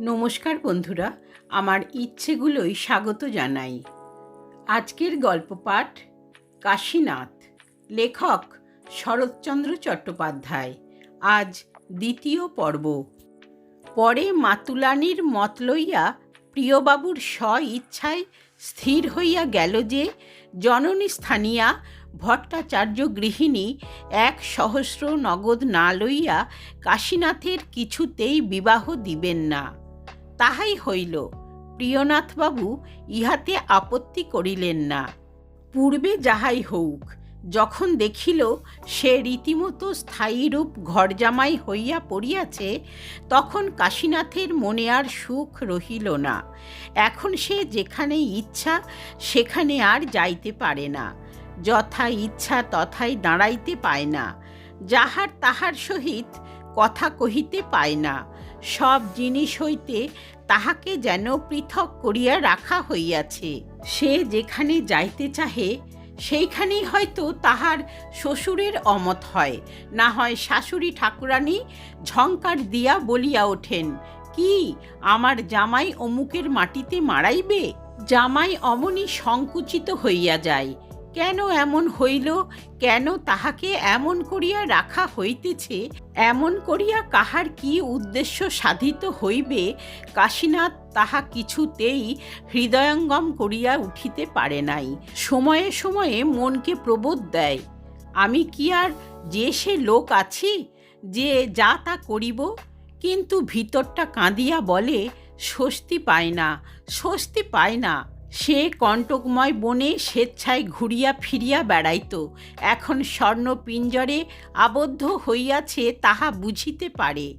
নমস্কার বন্ধুরা, আমার ইচ্ছেগুলোই স্বাগত জানাই। আজকের গল্প পাঠ কাশীনাথ, লেখক শরৎচন্দ্র চট্টোপাধ্যায়, আজ দ্বিতীয় পর্ব। পরে মাতুলানির মত লইয়া প্রিয়বাবুর স্ব ইচ্ছায় স্থির হইয়া গেল যে, জননী স্থানীয়া ভট্টাচার্য গৃহিণী এক সহস্র নগদ না লইয়া কাশীনাথের কিছুতেই বিবাহ দিবেন না। তাহাই হইল। প্রিয়নাথবাবু ইহাতে আপত্তি করিলেন না। পূর্বে যাহাই হউক, যখন দেখিল সে রীতিমতো স্থায়ীরূপ ঘরজামাই হইয়া পড়িয়াছে, তখন কাশীনাথের মনে আর সুখ রহিল না। এখন সে যেখানে ইচ্ছা, সেখানে আর যাইতে পারে না। যথা ইচ্ছা তথায় দাঁড়াইতে পায় না। যাহার তাহার সহিত কথা কহিতে পায় না। সব জিনিস হইতে তাহাকে যেন পৃথক করিয়া রাখা হইয়াছে। সে যেখানে যাইতে চাহে, সেইখানেই হয়তো তাহার শ্বশুরের অমত হয়। না হয় শাশুড়ি ঠাকুরানী ঝঙ্কার দিয়া বলিয়া ওঠেন, কি, আমার জামাই অমুকের মাটিতে মারাইবে জামাই অমনি সংকুচিত হইয়া যায়, কেন এমন হইল? কেন তাহাকে এমন করিয়া রাখা হইতেছে? এমন করিয়া কাহার কি উদ্দেশ্য সাধিত হইবে, কাশীনাথ তাহা কিছুতেই হৃদয়ঙ্গম করিয়া উঠিতে পারে নাই। সময়ে সময়ে মনকে প্রবোধ দেয়, আমি কি আর যে সে লোক আছি, যে যা তা করিব? কিন্তু ভিতরটা কাঁদিয়া বলে, স্বস্তি পায় না, স্বস্তি পায় না। সে কণ্টকময় বনে স্বেচ্ছায় ঘুরিয়া ফিরিয়া বেড়াইত। এখন স্বর্ণ পিঞ্জরে আবদ্ধ হইয়াছে তাহা বুঝিতে পারে।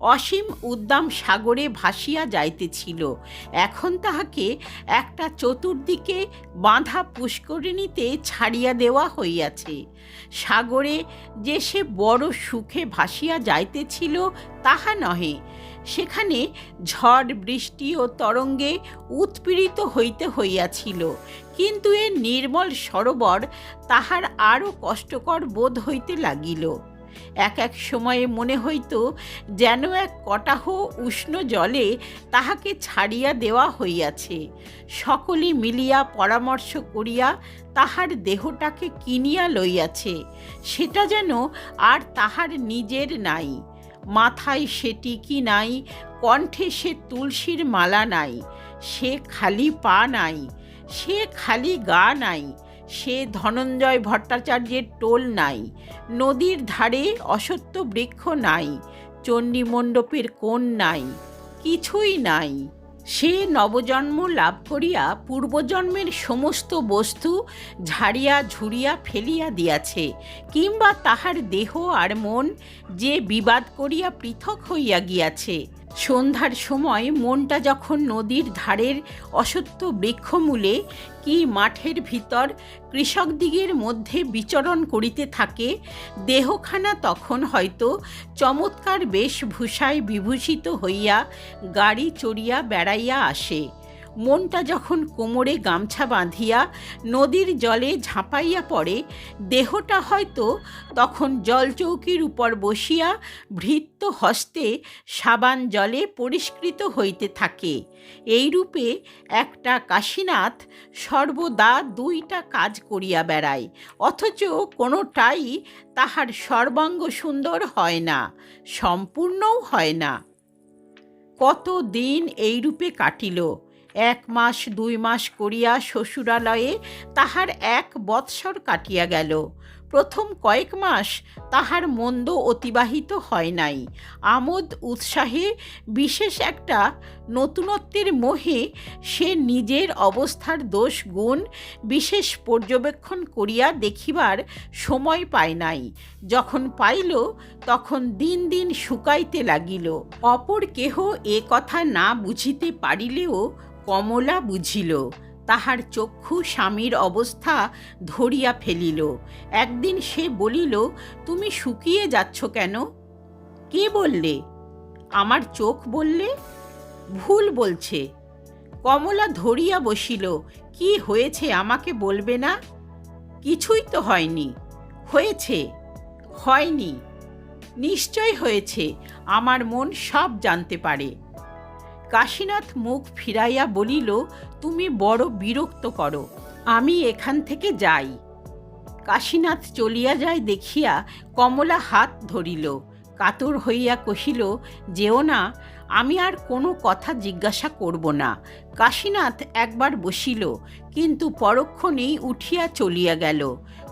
অসীম উদ্দাম সাগরে ভাসিয়া যাইতেছিল। এখন তাহাকে একটা চতুর্দিকে বাঁধা পুষ্করিণীতে ছাড়িয়া দেওয়া হইয়াছে। সাগরে যে সে বড় সুখে ভাসিয়া যাইতেছিল তাহা নহে। সেখানে ঝড়, বৃষ্টি ও তরঙ্গে উৎপীড়িত হইতে হইয়াছিল। কিন্তু এ নির্মল সরোবর তাহার আরও কষ্টকর বোধ হইতে লাগিল। এক এক সময়ে মনে হইত যেন এক কটাহ উষ্ণ জলে তাহাকে ছাড়িয়া দেওয়া হইয়াছে। সকলে মিলিয়া পরামর্শ করিয়া তাহার দেহটাকে কিনিয়া লইয়াছে। সেটা যেন আর তাহার নিজের নাই। মাথায় সে টিকি নাই? কণ্ঠে সে তুলসীর মালা নাই। সে খালি পা নাই। সে খালি গা নাই। সে ধনঞ্জয় ভট্টাচার্যের টোল নাই। নদীর ধারে অসত্য বৃক্ষ নাই। চণ্ডী মণ্ডপের কোণ নাই। কিছুই নাই। সে নবজন্ম লাভ করিয়া পূর্বজন্মের সমস্ত বস্তু ঝাড়িয়া ঝুড়িয়া ফেলিয়া দিয়াছে, কিংবা তাহার দেহ আর মন যে বিবাদ করিয়া পৃথক হইয়া গিয়াছে। সন্ধ্যার সময় মনটা যখন নদীর ধারের অসত্য বৃক্ষমূলে কি মাঠের ভিতর কৃষকদিগের মধ্যে বিচরণ করিতে থাকে, দেহখানা তখন হয়তো চমৎকার বেশভূষায় বিভূষিত হইয়া গাড়ি চড়িয়া বেড়াইয়া আসে। মনটা যখন কোমরে গামছা বাঁধিয়া নদীর জলে ঝাঁপাইয়া পড়ে, দেহটা হয়তো তখন জলচৌকির উপর বসিয়া ভৃত্য হস্তে সাবান জলে পরিষ্কৃত হইতে থাকে। এইরূপে একটা কাশীনাথ সর্বদা দুইটা কাজ করিয়া বেড়ায়, অথচ কোনোটাই তাহার সর্বাঙ্গ সুন্দর হয় না, সম্পূর্ণও হয় না। কত দিন এইরূপে কাটিল? এক মাস, দুই মাস করিয়া শ্বশুরালয়ে তাহার এক বৎসর কাটিয়া গেল। প্রথম কয়েক মাস তাহার মন্দ অতিবাহিত হয় নাই। আমোদ উৎসাহে বিশেষ একটা নতুনত্বের মোহে সে নিজের অবস্থার দোষ গুণ বিশেষ পর্যবেক্ষণ করিয়া দেখিবার সময় পায় নাই। যখন পাইল, তখন দিন দিন শুকাইতে লাগিল। অপর কেহ এ কথা না বুঝিতে পারিলেও কমলা বুঝিল, তাহার চক্ষু স্বামীর অবস্থা ধরিয়া ফেলিল। একদিন সে বলিল, তুমি শুকিয়ে যাচ্ছ কেন? কে বললে? আমার চোখ বললে? ভুল বলছে। কমলা ধরিয়া বসিল, কি হয়েছে আমাকে বলবে না? কিছুই তো হয়নি। হয়েছে? হয়নি। নিশ্চয় হয়েছে, আমার মন সব জানতে পারে। কাশীনাথ মুখ ফিরাইয়া বলিল, তুমি বড় বিরক্ত করো, আমি এখান থেকে যাই। কাশীনাথ চলিয়া যায় দেখিয়া কমলা হাত ধরিল। কাতর হইয়া কহিল, যেও না, আমি আর কোনো কথা জিজ্ঞাসা করব না। কাশীনাথ একবার বসিল, কিন্তু পরক্ষণেই উঠিয়া চলিয়া গেল।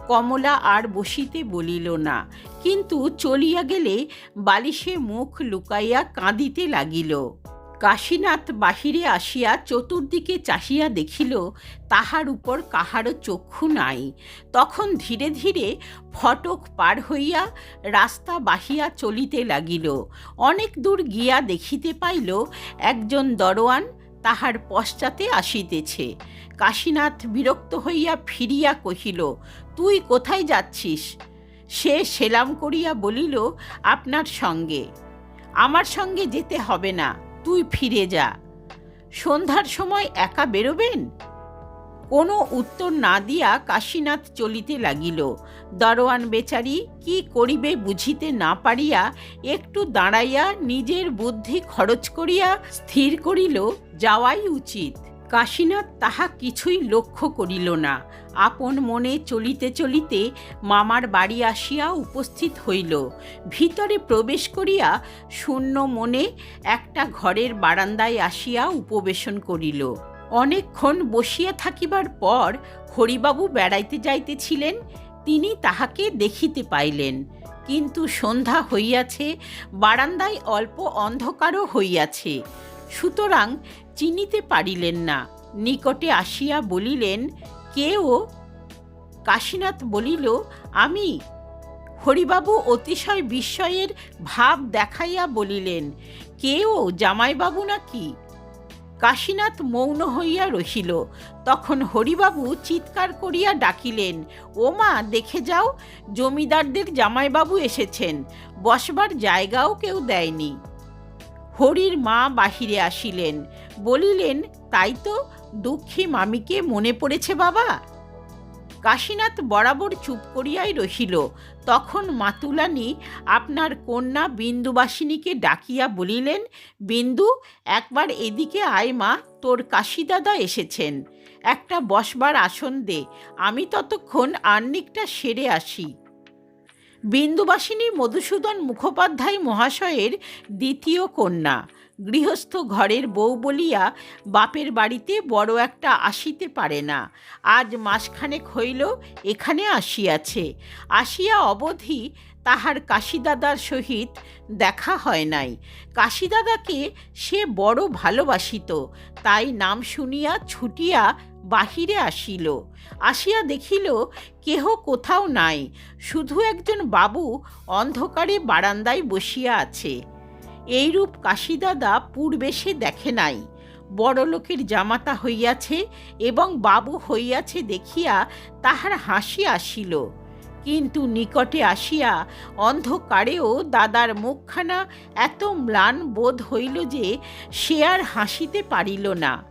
কমলা আর বসিতে বলিল না, কিন্তু চলিয়া গেলে বালিশে মুখ লুকাইয়া কাঁদিতে লাগিল। কাশীনাথ বাহিরে আসিয়া চতুর্দিকে চাহিয়া দেখিল, তাহার উপর কাহারও চক্ষু নাই। তখন ধীরে ধীরে ফটক পার হইয়া রাস্তা বাহিয়া চলিতে লাগিল। অনেক দূর গিয়া দেখিতে পাইল, একজন দরোয়ান তাহার পশ্চাতে আসিতেছে। কাশীনাথ বিরক্ত হইয়া ফিরিয়া কহিল, তুই কোথায় যাচ্ছিস? সে সেলাম করিয়া বলিল, আপনার সঙ্গে। আমার সঙ্গে যেতে হবে না। তুই ফিরে যা। সন্ধ্যার সময় একা বেরোবেন? কোনো উত্তর না দিয়া কাশীনাথ চলিতে লাগিল। দরোয়ান বেচারি কি করিবে বুঝিতে না পারিয়া একটু দাঁড়াইয়া নিজের বুদ্ধি খরচ করিয়া স্থির করিল, যাওয়াই উচিত। কাশীনাথ তাহা কিছুই লক্ষ্য করিল না। আপন মনে চলিতে চলিতে মামার বাড়ি আসিয়া উপস্থিত হইল। ভিতরে প্রবেশ করিয়া শূন্য মনে একটা ঘরের বারান্দায় আসিয়া উপবেশন করিল। অনেকক্ষণ বসিয়া থাকিবার পর হরিবাবু বেড়াইতে যাইতেছিলেন, তিনি তাহাকে দেখিতে পাইলেন। কিন্তু সন্ধ্যা হইয়াছে, বারান্দায় অল্প অন্ধকারও হইয়াছে। সুতরাং চিনিতে পারিলেন না। নিকটে আসিয়া বলিলেন, কে ও? কাশীনাথ বলিল, আমি। হরিবাবু অতিশয় বিস্ময়ের ভাব দেখাইয়া বলিলেন, কে ও, জামাইবাবু নাকি? কাশীনাথ মৌন হইয়া রহিল। তখন হরিবাবু চিৎকার করিয়া ডাকিলেন, ও মা, দেখে যাও, জমিদারদের জামাইবাবু এসেছেন, বসবার জায়গাও কেউ দেয়নি। হরির মা বাহিরে আসিলেন বলিলেন, তাই তো দুঃখী মামিকে মনে পড়েছে বাবা? কাশীনাথ বরাবর চুপ করিয়াই রহিল। তখন মাতুলানি আপনার কন্যা বিন্দুবাসিনীকে ডাকিয়া বলিলেন, বিন্দু, একবার এদিকে আয় মা, তোর কাশিদাদা এসেছেন। একটা বসবার আসন দে, আমি ততক্ষণ আর্নিকটা সেরে আসি। বিন্দুবাসিনী মধুসূদন মুখোপাধ্যায় মহাশয়ের দ্বিতীয় কন্যা। গৃহস্থ ঘরের বউ বলিয়া বাপের বাড়িতে বড় একটা আসিতে পারে না। আজ মাসখানেক হইল, এখানে আসিয়াছে। আসিয়া অবধি তাহার কাশিদাদার সহিত দেখা হয় নাই। কাশিদাদাকে সে বড় ভালোবাসিত, তাই নাম শুনিয়া ছুটিয়া বাহিরে আসিল। আসিয়া দেখিল, কেহ কোথাও নাই। শুধু একজন বাবু অন্ধকারে বারান্দায় বসিয়া আছে। এইরূপ কাশিদাদা পূর্বে সে দেখে নাই। বড়লোকের জামাতা হইয়াছে এবং বাবু হইয়াছে দেখিয়া তাহার হাসি আসিল। কিন্তু নিকটে আসিয়া অন্ধকারেও দাদার মুখখানা এত ম্লান বোধ হইল যে সে আর হাসিতে পারিল না।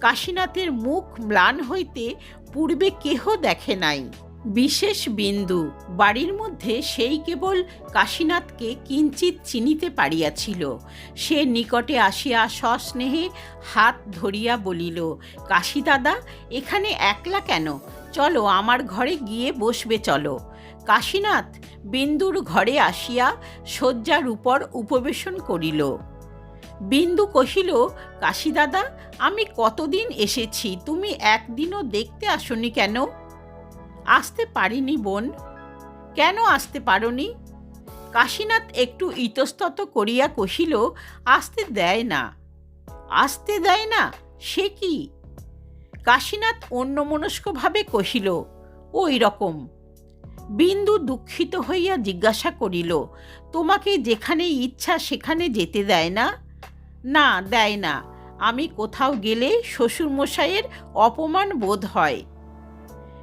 কাশীনাথের মুখ ম্লান হইতে পূর্বে কেহ দেখে নাই। বিশেষ বিন্দু। বাড়ির মধ্যে সেই কেবল কাশীনাথকে কিঞ্চিত চিনিতে পারিয়াছিল। সে নিকটে আসিয়া সস্নেহে হাত ধরিয়া বলিল কাশী দাদা এখানে একলা কেন? চলো আমার ঘরে গিয়ে বসবে চলো। কাশীনাথ বিন্দুর ঘরে আসিয়া শয্যার উপর উপবেশন করিল। বিন্দু কহিল, কাশীদাদা, আমি কতদিন এসেছি? তুমি একদিনও দেখতে আসনি কেন? আসতে পারিনি বোন। কেন আসতে পারনি? কাশীনাথ একটু ইতস্তত করিয়া কহিল, আসতে দেয় না। আসতে দেয় না? সে কি? কাশীনাথ অন্যমনস্কভাবে কহিল, ওই রকম। বিন্দু দুঃখিত হইয়া জিজ্ঞাসা করিল, তোমাকে যেখানে ইচ্ছা সেখানে যেতে দেয় না? না, দেয় না। আমি কোথাও গেলে শ্বশুরমশাইয়ের অপমান বোধ হয়।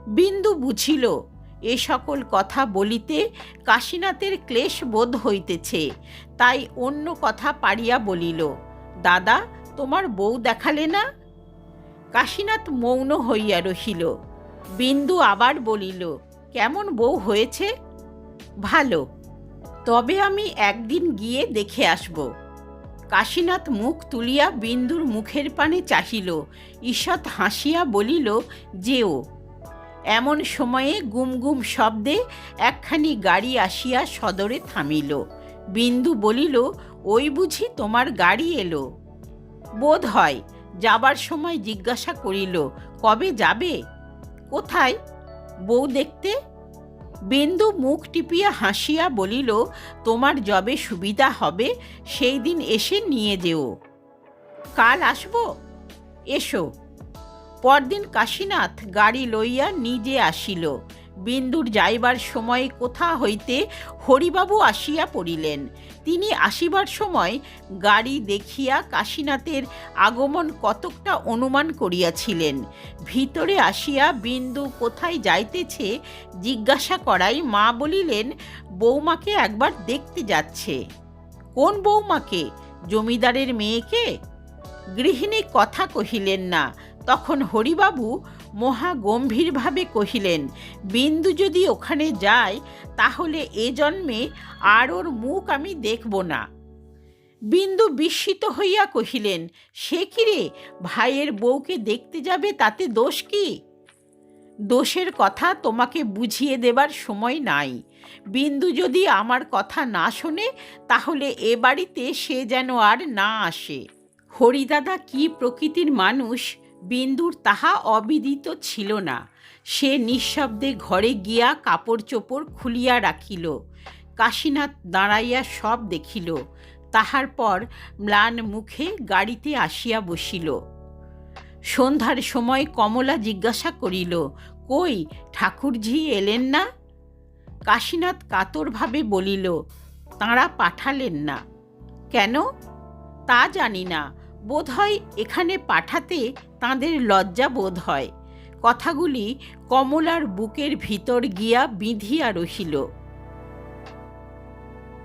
বিন্দু বুঝিল, এ সকল কথা বলিতে কাশীনাথের ক্লেশ বোধ হইতেছে, তাই অন্য কথা পারিয়া বলিল, দাদা, তোমার বউ দেখালে না? কাশীনাথ মৌন হইয়া রহিল, বিন্দু আবার বলিল, কেমন বউ হয়েছে? ভালো, তবে আমি একদিন গিয়ে দেখে আসব। কাশীনাথ মুখ তুলিয়া বিন্দুর মুখের পানে চাহিল, ঈষৎ হাসিয়া বলিল, যেও। এমন সময়ে গুম গুম শব্দে একখানি গাড়ি আসিয়া সদরে থামিল। বিন্দু বলিল, ওই বুঝি তোমার গাড়ি এলো? বোধ হয়, যাবার সময় জিজ্ঞাসা করিল, কবে যাবে? কোথায়? বউ দেখতে? বিন্দু মুখ টিপিয়া হাসিয়া বলিল, তোমার যবে সুবিধা হবে, সেই দিন এসে নিয়ে যেও। কাল আসব? এসো। পরদিন কাশীনাথ গাড়ি লইয়া নিজে আসিল। বিন্দুর যাইবার সময় কোথা হইতে হরিবাবু আসিয়া পড়িলেন। তিনি আসিবার সময় গাড়ি দেখিয়া কাশীনাথের আগমন কতকটা অনুমান করিয়াছিলেন। ভিতরে আসিয়া বিন্দু কোথায় যাইতেছে জিজ্ঞাসা করাই মা বলিলেন বৌমাকে একবার দেখতে যাচ্ছে। কোন বৌমাকে জমিদারের মেয়েকে? গৃহিণী কথা কহিলেন না। তখন হরিবাবু মহা গম্ভীরভাবে কহিলেন, বিন্দু যদি ওখানে যায়, তাহলে এ জন্মে আর ওর মুখ আমি দেখব না। বিন্দু বিস্মিত হইয়া কহিলেন, সে কি রে? ভাইয়ের বউকে দেখতে যাবে তাতে দোষ কি? দোষের কথা তোমাকে বুঝিয়ে দেবার সময় নাই। বিন্দু যদি আমার কথা না শোনে, তাহলে এ বাড়িতে সে যেন আর না আসে। হরিদাদা কি প্রকৃতির মানুষ? বিন্দুর তাহা অবিদিত ছিল না। সে নিঃশব্দে ঘরে গিয়া কাপড় চোপড় খুলিয়া রাখিল। কাশীনাথ দাঁড়াইয়া সব দেখিল। তাহার পর ম্লান মুখে গাড়িতে আসিয়া বসিল। সন্ধ্যার সময় কমলা জিজ্ঞাসা করিল, কই, ঠাকুরঝি এলেন না? কাশীনাথ কাতরভাবে বলিল, তাঁরা পাঠালেন না। কেন? তা জানি না। বোধ হয় এখানে পাঠাতে তাঁদের লজ্জা বোধ হয়। কথাগুলি কমলার বুকের ভিতর গিয়া বিঁধিয়া রহিল।